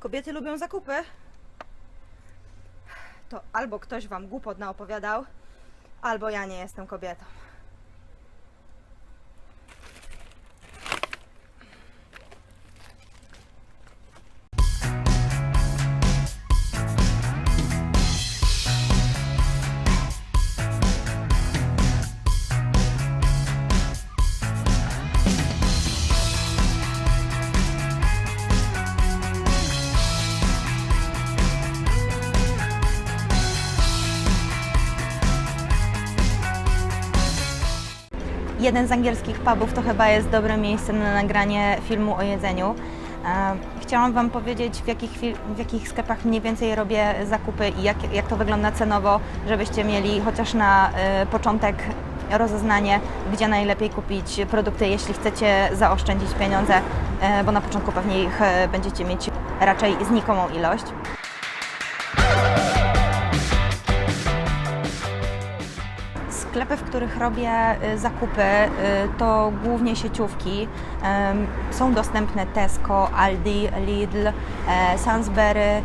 Kobiety lubią zakupy. To albo ktoś wam głupot naopowiadał, albo ja nie jestem kobietą. Jeden z angielskich pubów to chyba jest dobre miejsce na nagranie filmu o jedzeniu. E, Chciałam Wam powiedzieć, w jakich, w jakich sklepach mniej więcej robię zakupy i jak, jak to wygląda cenowo, żebyście mieli chociaż na e, początek rozeznanie, gdzie najlepiej kupić produkty, jeśli chcecie zaoszczędzić pieniądze, e, bo na początku pewnie ich będziecie mieć raczej znikomą ilość. Których robię y, zakupy, y, to głównie sieciówki. Są dostępne Tesco, Aldi, Lidl, e, Sainsbury, e,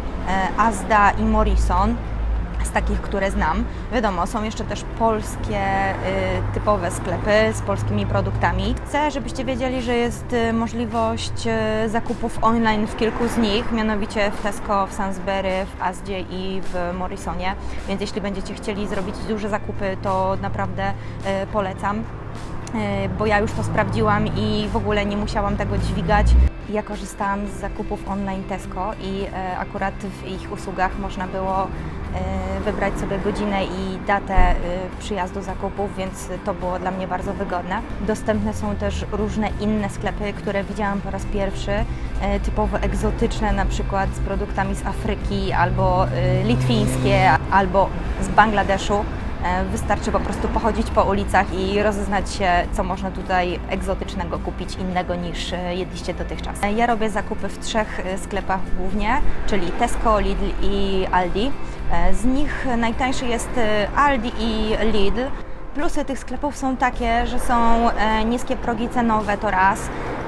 Asda i Morrison. Z takich, które znam. Wiadomo, są jeszcze też polskie y, typowe sklepy z polskimi produktami. Chcę, żebyście wiedzieli, że jest y, możliwość y, zakupów online w kilku z nich, mianowicie w Tesco, w Sainsbury, w Asdzie i w Morrisonie. Więc jeśli będziecie chcieli zrobić duże zakupy, to naprawdę polecam. Bo ja już to sprawdziłam i w ogóle nie musiałam tego dźwigać. Ja korzystałam z zakupów online Tesco i e, akurat w ich usługach można było e, wybrać sobie godzinę i datę e, przyjazdu zakupów, więc to było dla mnie bardzo wygodne. Dostępne są też różne inne sklepy, które widziałam po raz pierwszy, typowo egzotyczne, na przykład z produktami z Afryki albo litwińskie, albo z Bangladeszu. E, Wystarczy po prostu pochodzić po ulicach i rozeznać się, co można tutaj egzotycznego kupić innego niż e, jedliście dotychczas. E, Ja robię zakupy w trzech sklepach głównie, czyli Tesco, Lidl i Aldi. Z nich najtańszy jest Aldi i Lidl. Plusy tych sklepów są takie, że są niskie progi cenowe, to raz.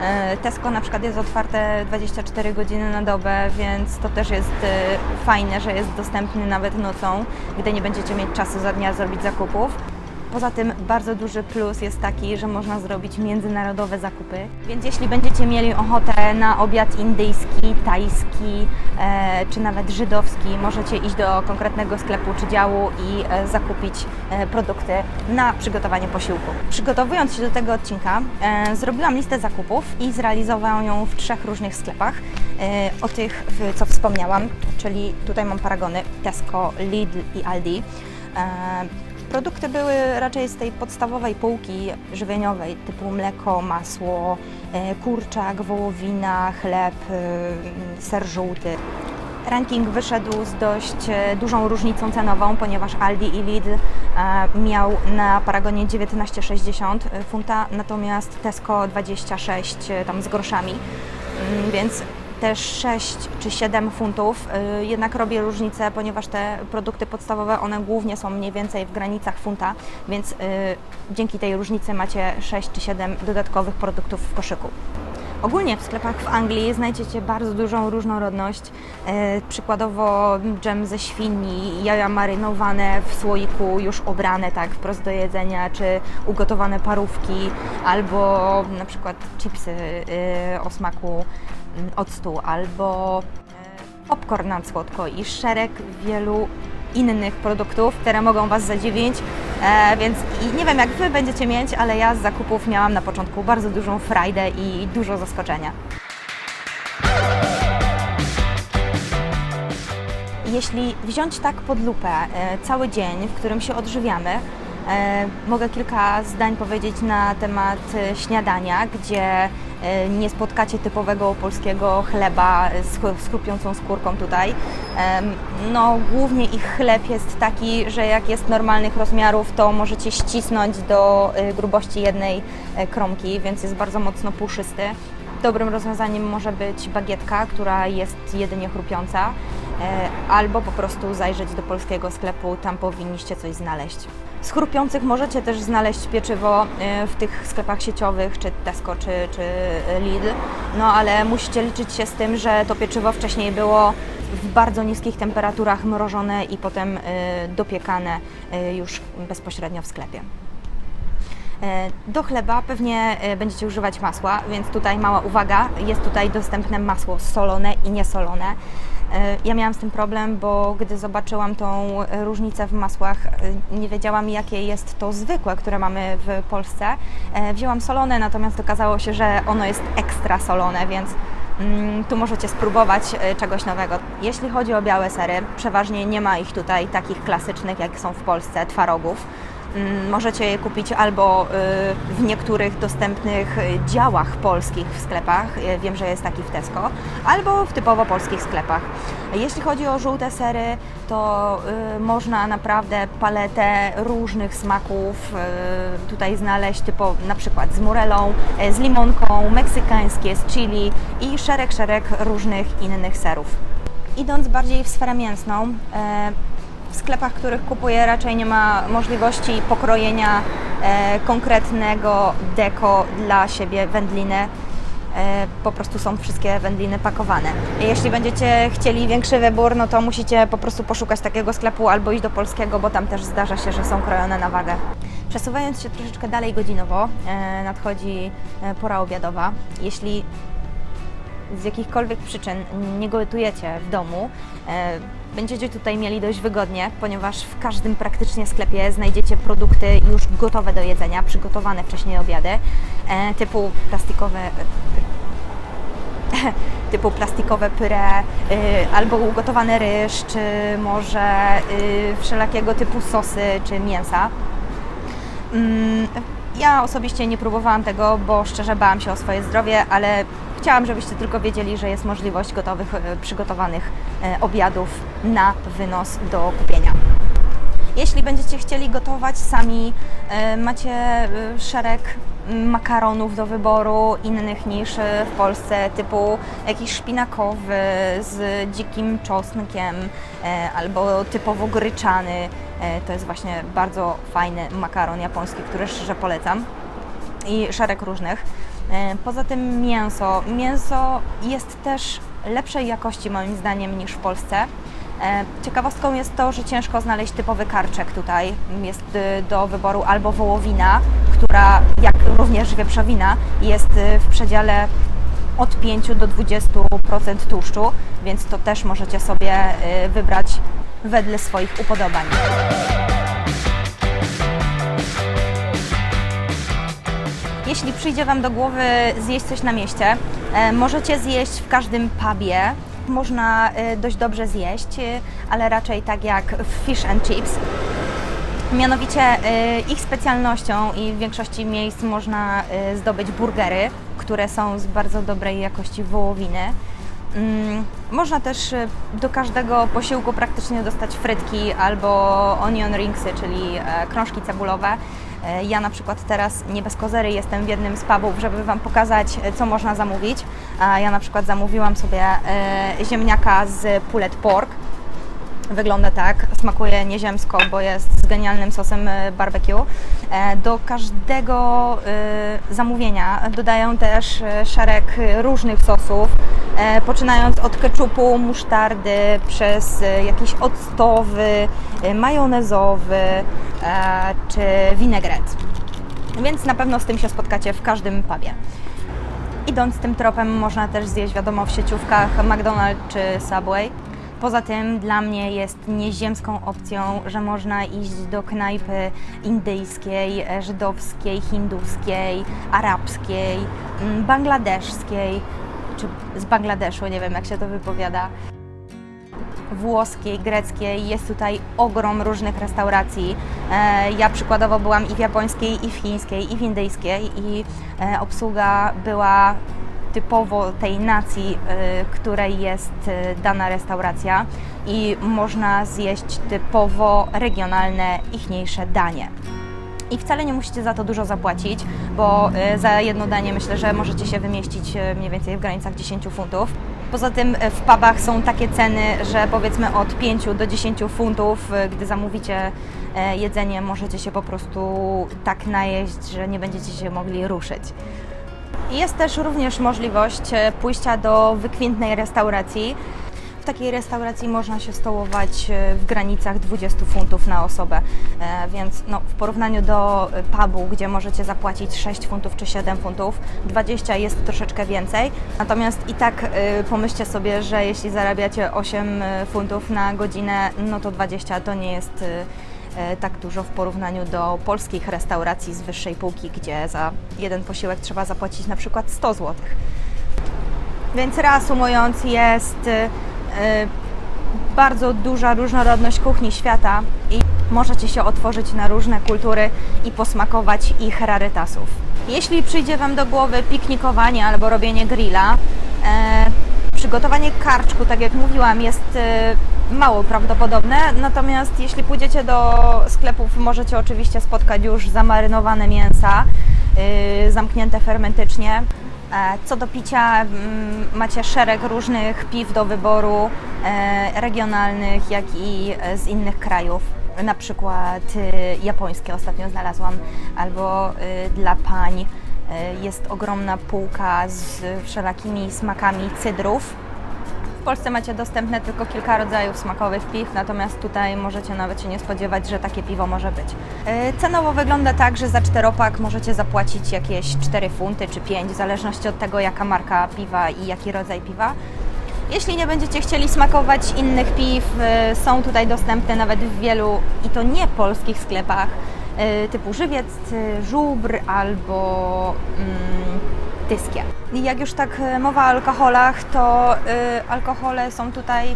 E, Tesco na przykład jest otwarte 24 godziny na dobę, więc to też jest e, fajne, że jest dostępny nawet nocą, gdy nie będziecie mieć czasu za dnia zrobić zakupów. Poza tym bardzo duży plus jest taki, że można zrobić międzynarodowe zakupy. Więc jeśli będziecie mieli ochotę na obiad indyjski, tajski e, czy nawet żydowski, możecie iść do konkretnego sklepu czy działu i e, zakupić e, produkty na przygotowanie posiłku. Przygotowując się do tego odcinka, e, zrobiłam listę zakupów i zrealizowałam ją w trzech różnych sklepach. E, o tych, co wspomniałam, czyli tutaj mam paragony Tesco, Lidl i Aldi. E, Produkty były raczej z tej podstawowej półki żywieniowej, typu mleko, masło, e, kurczak, wołowina, chleb, e, ser żółty. Ranking wyszedł z dość e, dużą różnicą cenową, ponieważ Aldi i Lidl miał na paragonie 19,60 funta, natomiast Tesco 26 e, tam z groszami, Mm, więc też 6 czy 7 funtów. y, Jednak robię różnicę, ponieważ te produkty podstawowe, one głównie są mniej więcej w granicach funta, więc y, dzięki tej różnicy macie 6 czy 7 dodatkowych produktów w koszyku. Ogólnie w sklepach w Anglii znajdziecie bardzo dużą różnorodność. E, przykładowo dżem ze świni, jaja marynowane w słoiku, już obrane tak wprost do jedzenia, czy ugotowane parówki, albo na przykład chipsy o smaku mm, octu, albo e, popcorn na słodko i szereg wielu innych produktów, które mogą Was zadziwić, e, więc i nie wiem jak Wy będziecie mieć, ale ja z zakupów miałam na początku bardzo dużą frajdę i dużo zaskoczenia. Jeśli wziąć tak pod lupę e, cały dzień, w którym się odżywiamy, e, mogę kilka zdań powiedzieć na temat e, śniadania, gdzie nie spotkacie typowego polskiego chleba z, ch- z chrupiącą skórką tutaj. No, głównie ich chleb jest taki, że jak jest normalnych rozmiarów, to możecie ścisnąć do e, grubości jednej e, kromki, więc jest bardzo mocno puszysty. Dobrym rozwiązaniem może być bagietka, która jest jedynie chrupiąca. Albo po prostu zajrzeć do polskiego sklepu, tam powinniście coś znaleźć. Z chrupiących możecie też znaleźć pieczywo e, w tych sklepach sieciowych, czy Tesco, czy, czy Lidl, no ale musicie liczyć się z tym, że to pieczywo wcześniej było w bardzo niskich temperaturach mrożone i potem e, dopiekane e, już bezpośrednio w sklepie. E, Do chleba pewnie e, będziecie używać masła, więc tutaj mała uwaga, jest tutaj dostępne masło solone i niesolone. E, Ja miałam z tym problem, bo gdy zobaczyłam tą różnicę w masłach, nie wiedziałam jakie jest to zwykłe, które mamy w Polsce. Wzięłam solone, natomiast okazało się, że ono jest ekstra solone, więc mm, tu możecie spróbować czegoś nowego. Jeśli chodzi o białe sery, przeważnie nie ma ich tutaj takich klasycznych, jak są w Polsce, twarogów. Mm, Możecie je kupić albo y, w niektórych dostępnych y, działach polskich w sklepach, y, wiem, że jest taki w Tesco, albo w typowo polskich sklepach. Jeśli chodzi o żółte sery, to można naprawdę paletę różnych smaków tutaj znaleźć, typo na przykład z morelą, z limonką, meksykańskie, z chili i szereg, szereg różnych innych serów. Idąc bardziej w sferę mięsną, w sklepach, których kupuję, raczej nie ma możliwości pokrojenia e, konkretnego deko dla siebie wędliny. E, po prostu są wszystkie wędliny pakowane. Jeśli będziecie chcieli większy wybór, no to musicie po prostu poszukać takiego sklepu albo iść do polskiego, bo tam też zdarza się, że są krojone na wagę. Przesuwając się troszeczkę dalej godzinowo, e, nadchodzi e, pora obiadowa. Jeśli z jakichkolwiek przyczyn nie gotujecie w domu, e, będziecie tutaj mieli dość wygodnie, ponieważ w każdym praktycznie sklepie znajdziecie produkty już gotowe do jedzenia, przygotowane wcześniej obiady, e, typu plastikowe typu plastikowe pyrę, y, albo ugotowany ryż, czy może wszelakiego typu sosy, czy mięsa. Ja osobiście nie próbowałam tego, bo szczerze bałam się o swoje zdrowie, ale chciałam, żebyście tylko wiedzieli, że jest możliwość gotowych, e, przygotowanych e, obiadów na wynos do kupienia. Jeśli będziecie chcieli gotować sami, e, macie szereg makaronów do wyboru innych niż w Polsce, typu jakiś szpinakowy z dzikim czosnkiem e, albo typowo gryczany. E, To jest właśnie bardzo fajny makaron japoński, który szczerze polecam i szereg różnych. E, Poza tym mięso. Mięso jest też lepszej jakości moim zdaniem niż w Polsce. Ciekawostką jest to, że ciężko znaleźć typowy karczek tutaj. Jest y, do wyboru albo wołowina, która jak również wieprzowina jest y, w przedziale od 5 do 20% tłuszczu, więc to też możecie sobie y, wybrać wedle swoich upodobań. Jeśli przyjdzie Wam do głowy zjeść coś na mieście, e, możecie zjeść w każdym pubie. Można e, dość dobrze zjeść, e, ale raczej tak jak w fish and chips. Mianowicie e, ich specjalnością i w większości miejsc można e, zdobyć burgery, które są z bardzo dobrej jakości wołowiny. Mm, Można też e, do każdego posiłku praktycznie dostać frytki albo onion ringsy, czyli e, krążki cebulowe. E, Ja na przykład teraz nie bez kozery jestem w jednym z pubów, żeby Wam pokazać, e, co można zamówić. Ja na przykład zamówiłam sobie ziemniaka z pulled pork. Wygląda tak, smakuje nieziemsko, bo jest z genialnym sosem e, barbecue. E, Do każdego e, zamówienia dodają też szereg różnych sosów, poczynając od keczupu, musztardy, przez jakiś octowy, majonezowy czy winegret. Więc na pewno z tym się spotkacie w każdym pubie. Idąc tym tropem można też zjeść, wiadomo, w sieciówkach McDonald's czy Subway. Poza tym dla mnie jest nieziemską opcją, że można iść do knajpy indyjskiej, żydowskiej, hinduskiej, arabskiej, mm, bangladeszskiej, czy z Bangladeszu, nie wiem jak się to wypowiada włoskiej, greckiej. Jest tutaj ogrom różnych restauracji. E, Ja przykładowo byłam i w japońskiej, i w chińskiej, i w indyjskiej i e, obsługa była typowo tej nacji, e, której jest e, dana restauracja i można zjeść typowo regionalne, ichniejsze danie. I wcale nie musicie za to dużo zapłacić, bo e, za jedno danie myślę, że możecie się wymieścić mniej więcej w granicach 10 funtów. Poza tym w pubach są takie ceny, że powiedzmy od 5 do 10 funtów, gdy zamówicie jedzenie, możecie się po prostu tak najeść, że nie będziecie się mogli ruszyć. Jest też również możliwość e, pójścia do wykwintnej restauracji. W takiej restauracji można się stołować e, w granicach 20 funtów na osobę, e, więc no, w porównaniu do pubu, gdzie możecie zapłacić 6 funtów czy 7 funtów, 20 jest troszeczkę więcej. Natomiast i tak pomyślcie sobie, że jeśli zarabiacie 8 funtów na godzinę, no to 20 to nie jest tak dużo w porównaniu do polskich restauracji z wyższej półki, gdzie za jeden posiłek trzeba zapłacić na przykład 100 zł. Więc reasumując, jest e, bardzo duża różnorodność kuchni świata i możecie się otworzyć na różne kultury i posmakować ich rarytasów. Jeśli przyjdzie Wam do głowy piknikowanie albo robienie grilla, e, przygotowanie karczku, tak jak mówiłam, jest e, mało prawdopodobne, natomiast jeśli pójdziecie do sklepów, możecie oczywiście spotkać już zamarynowane mięsa, e, zamknięte fermentycznie. E, Co do picia, mm, macie szereg różnych piw do wyboru, e, regionalnych, jak i e, z innych krajów. Na przykład e, japońskie ostatnio znalazłam, albo e, dla pań jest ogromna półka z wszelakimi smakami cydrów. Polsce macie dostępne tylko kilka rodzajów smakowych piw, natomiast tutaj możecie nawet się nie spodziewać, że takie piwo może być. E, Cenowo wygląda tak, że za czteropak możecie zapłacić jakieś 4 funty czy 5, w zależności od tego jaka marka piwa i jaki rodzaj piwa. Jeśli nie będziecie chcieli smakować innych piw, e, są tutaj dostępne nawet w wielu i to nie polskich sklepach e, typu żywiec, żubr albo mm, I jak już tak e, mowa o alkoholach, to e, alkohole są tutaj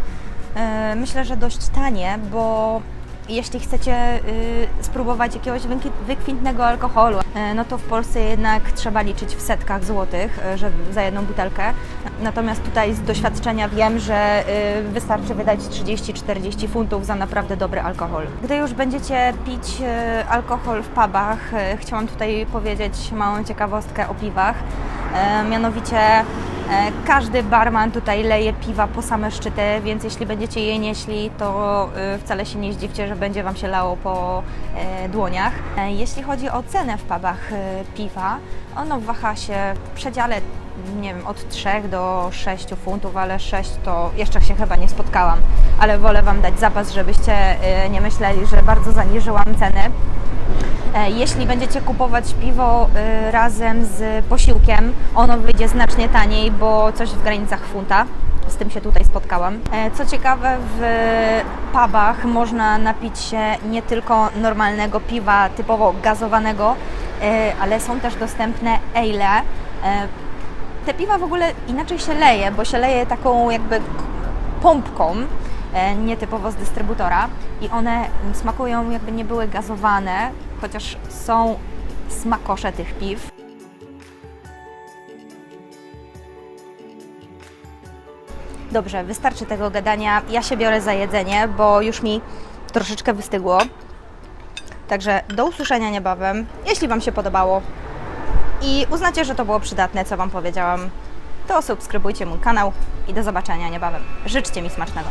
e, myślę, że dość tanie, bo jeśli chcecie spróbować jakiegoś wykwintnego alkoholu, no to w Polsce jednak trzeba liczyć w setkach złotych że, za jedną butelkę. Natomiast tutaj z doświadczenia wiem, że wystarczy wydać 30-40 funtów za naprawdę dobry alkohol. Gdy już będziecie pić alkohol w pubach, chciałam tutaj powiedzieć małą ciekawostkę o piwach. E, mianowicie e, każdy barman tutaj leje piwa po same szczyty, więc jeśli będziecie je nieśli, to e, wcale się nie zdziwcie, że będzie Wam się lało po dłoniach. Jeśli chodzi o cenę w pubach piwa, ono waha się w przedziale nie wiem, od 3 do 6 funtów, ale 6 to jeszcze się chyba nie spotkałam, ale wolę Wam dać zapas, żebyście nie myśleli, że bardzo zaniżyłam ceny. E, Jeśli będziecie kupować piwo e, razem z posiłkiem, ono wyjdzie znacznie taniej, bo coś w granicach funta. Z tym się tutaj spotkałam. E, Co ciekawe, w pubach można napić się nie tylko normalnego piwa typowo gazowanego, e, ale są też dostępne ale. Te piwa w ogóle inaczej się leje, bo się leje taką jakby pompką, nietypowo z dystrybutora i one smakują jakby nie były gazowane, chociaż są smakosze tych piw. Dobrze, wystarczy tego gadania. Ja się biorę za jedzenie, bo już mi troszeczkę wystygło. Także do usłyszenia niebawem. Jeśli Wam się podobało i uznacie, że to było przydatne, co Wam powiedziałam, to subskrybujcie mój kanał i do zobaczenia niebawem. Życzcie mi smacznego.